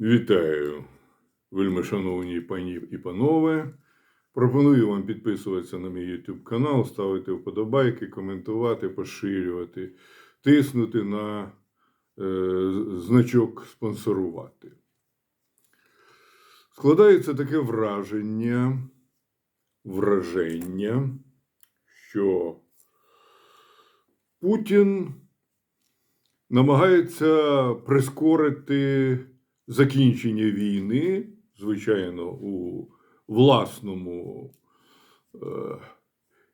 Вітаю, вельми шановні пані і панове. Пропоную вам підписуватися на мій YouTube канал, ставити вподобайки, коментувати, поширювати, тиснути на е, значок спонсорувати. Складається таке враження, враження, що Путін намагається прискорити закінчення війни, звичайно, у власному, е,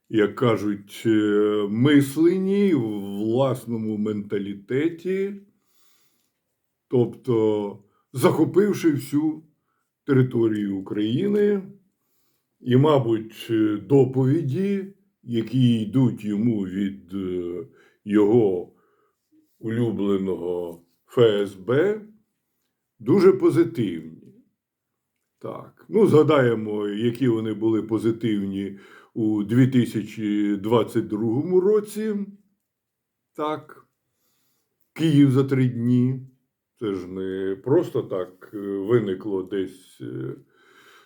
як кажуть, е, мисленні, в власному менталітеті, тобто захопивши всю територію України і, мабуть, доповіді, які йдуть йому від е, його улюбленого ФСБ, дуже позитивні. Так, ну згадаємо, які вони були позитивні у 2022 році. Так, Київ за три дні. Це ж не просто так е, виникло десь. е,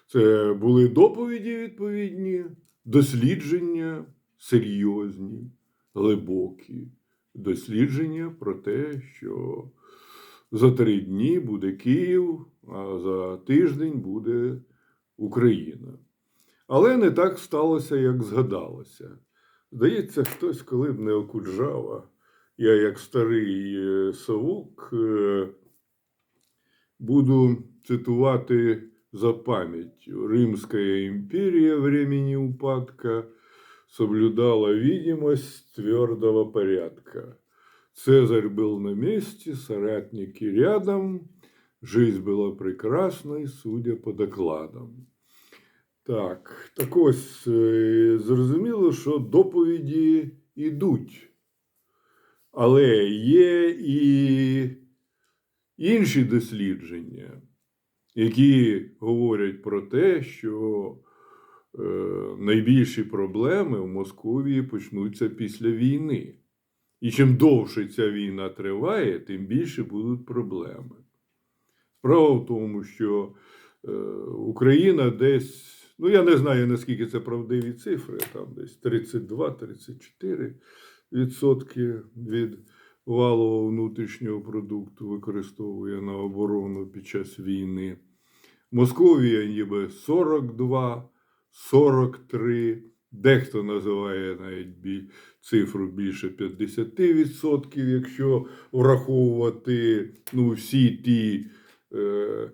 Це були доповіді відповідні, дослідження серйозні, глибокі. Дослідження про те, що за три дні буде Київ, а за тиждень буде Україна. Але не так сталося, як згадалося. Здається, хтось, коли б не Окуджава, я, як старий е, совок, е, буду цитувати за пам'яттю. Римська імперія времени упадка соблюдала видимость твердого порядка. Цезарь был на месте, соратники рядом, жизнь была прекрасной, судя по докладам. Так, так ось е, зрозуміло, що доповіді йдуть. Але є і інші дослідження, які говорять про те, що е, найбільші проблеми в Московії почнуться після війни. І чим довше ця війна триває, тим більше будуть проблеми. Справа в тому, що е, Україна десь, ну я не знаю, наскільки це правдиві цифри, там десь 32-34 відсотки від валового внутрішнього продукту використовує на оборону під час війни. Московія ніби 42, 43, дехто називає навіть цифру більше 50%, якщо враховувати ну, всі ті е,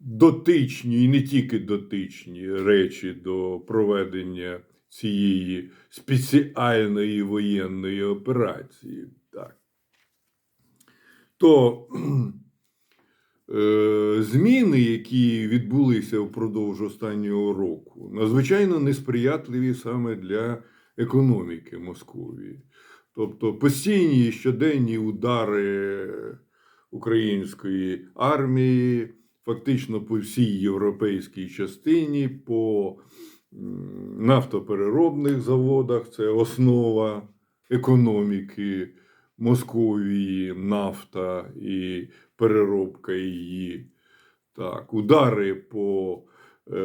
дотичні і не тільки дотичні речі до проведення цієї спеціальної воєнної операції. Так. То зміни, які відбулися впродовж останнього року, надзвичайно несприятливі саме для економіки Московії. Тобто постійні щоденні удари української армії, фактично по всій європейській частині, по нафтопереробних заводах, це основа економіки Московії, нафта і переробка її. Так, удари по е,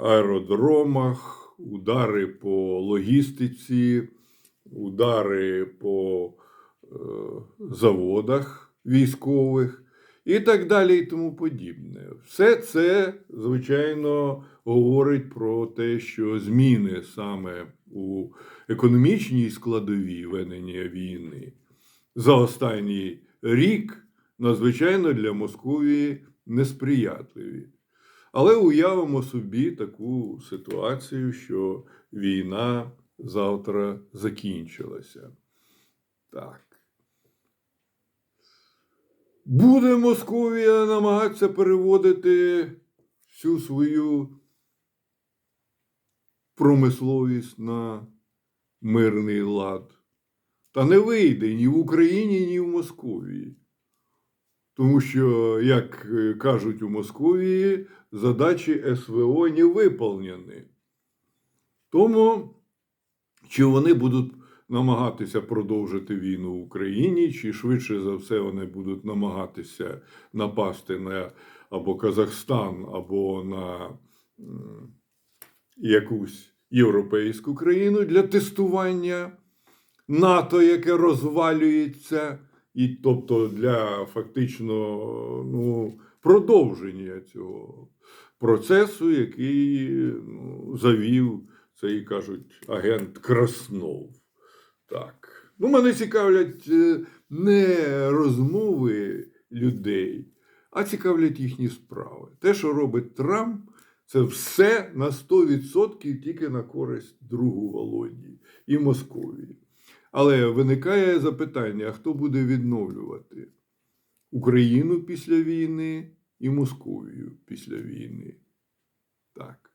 аеродромах, удари по логістиці, удари по е, заводах військових і так далі, і тому подібне. Все це, звичайно, говорить про те, що зміни саме у економічній складовій ведення війни за останній рік надзвичайно для Московії несприятливі. Але уявимо собі таку ситуацію, що війна завтра закінчилася. Так. Буде Московія намагатися переводити всю свою промисловість на мирний лад. Та не вийде ні в Україні, ні в Московії. Тому що, як е, кажуть у Московії, задачі СВО не виповнені. Тому, чи вони будуть намагатися продовжити війну в Україні, чи швидше за все вони будуть намагатися напасти на або Казахстан, або на якусь європейську країну для тестування НАТО, яке розвалюється, і тобто для фактично ну, продовження цього процесу, який ну, завів цей кажуть агент Краснов. Так. Ну, мене цікавлять е, не розмови людей, а цікавлять їхні справи. Те, що робить Трамп, це все на 100% тільки на користь другу Володії і Московії. Але виникає запитання: хто буде відновлювати Україну після війни і Московію після війни? Так.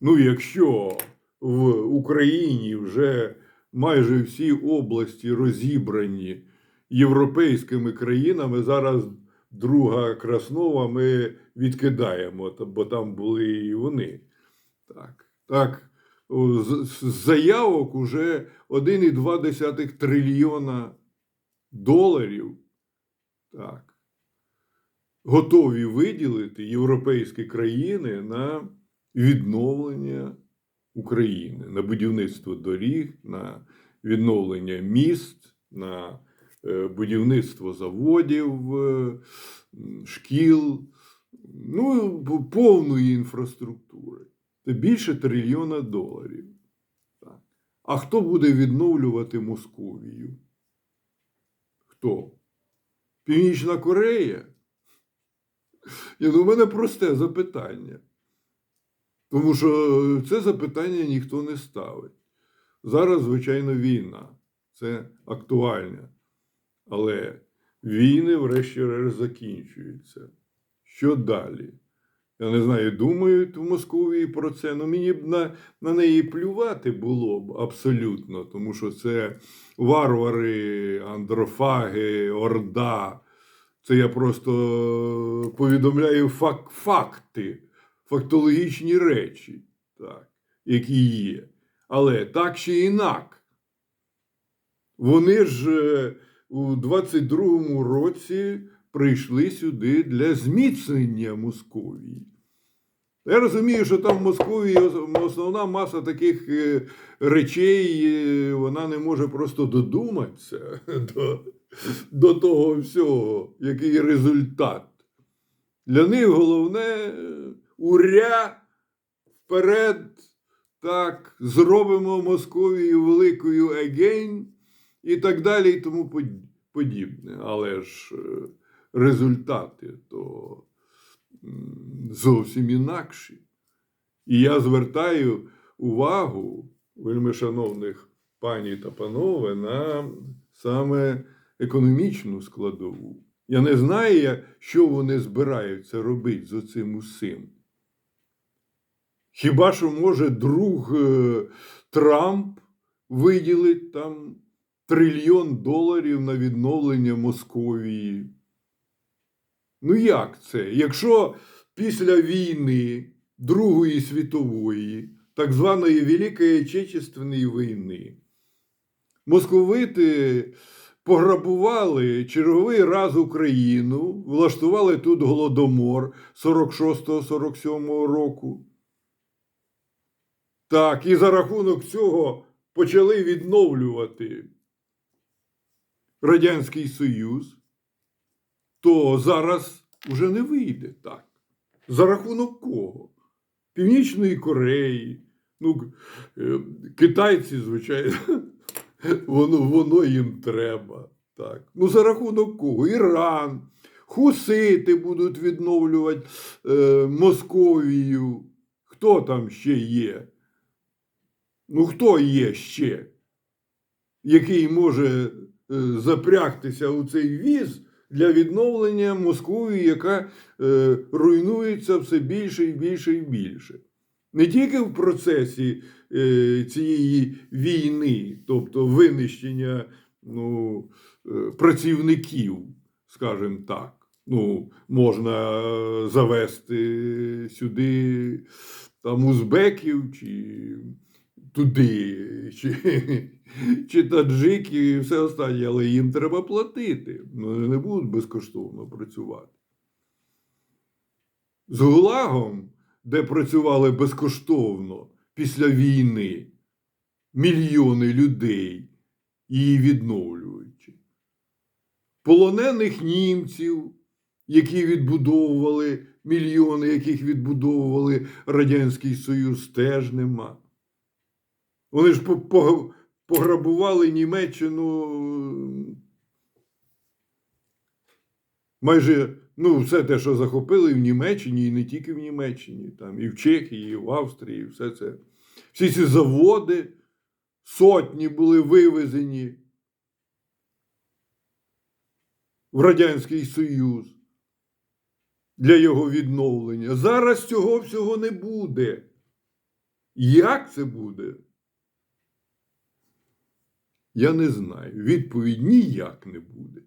Ну, якщо в Україні вже майже всі області розібрані європейськими країнами, зараз друга Краснова ми відкидаємо, бо там були і вони. Так, так. З заявок уже 1,2 трильйона доларів. Так. Готові виділити європейські країни на відновлення України, на будівництво доріг, на відновлення міст, на е, будівництво заводів, е, шкіл, ну, повної інфраструктури. Це більше трильйона доларів. А хто буде відновлювати Московію? Хто? Північна Корея? Ні, ну, у мене просте запитання. Тому що це запитання ніхто не ставить. Зараз, звичайно, війна. Це актуально. Але війни, врешті-решт, закінчуються. Що далі? Я не знаю, думають в Московії про це. Ну, мені б на, на неї плювати було б абсолютно, тому що це варвари, андрофаги, орда. Це я просто повідомляю фак- факти, фактологічні речі, так, які є. Але так чи інак, вони ж е, у 22-му році прийшли сюди для зміцнення Московії. Я розумію, що там в Московії основна маса таких е, речей, е, вона не може просто додуматися до, до того всього, який результат. Для них головне е, уря вперед, так, зробимо Московію великою егейн і так далі, і тому подібне. Але ж результати то зовсім інакші. І я звертаю увагу вельми шановних пані та панове на саме економічну складову. Я не знаю, що вони збираються робити з оцим усім. Хіба що може друг е, Трамп виділить там трильйон доларів на відновлення Московії? Ну як це? Якщо після війни Другої світової, так званої Великої Отечественної війни, московити пограбували черговий раз Україну, влаштували тут голодомор 46-47 року. Так, і за рахунок цього почали відновлювати Радянський Союз, то зараз уже не вийде так. За рахунок кого? Північної Кореї. Ну, е, китайці, звичайно, воно, воно їм треба. Так. Ну, за рахунок кого? Іран. Хусити будуть відновлювати е, Московію. Хто там ще є? Ну, хто є ще, який може е, запрягтися у цей віз для відновлення Московії, яка е, руйнується все більше і більше і більше. Не тільки в процесі е, цієї війни, тобто винищення ну, е, працівників, скажімо так. Ну, можна е, завести сюди там узбеків чи туди, чи, чи таджики, і все останнє, але їм треба платити. Ну, Вони не будуть безкоштовно працювати. З Гулагом, де працювали безкоштовно після війни мільйони людей, її відновлюючи. Полонених німців, які відбудовували мільйони, яких відбудовували Радянський Союз, теж нема. Вони ж по- по- пограбували Німеччину майже ну, все те, що захопили в Німеччині, і не тільки в Німеччині, там, і в Чехії, і в Австрії, і все це. Всі ці заводи, сотні були вивезені в Радянський Союз для його відновлення. Зараз цього всього не буде. Як це буде? Я не знаю. Відповідь ніяк не буде.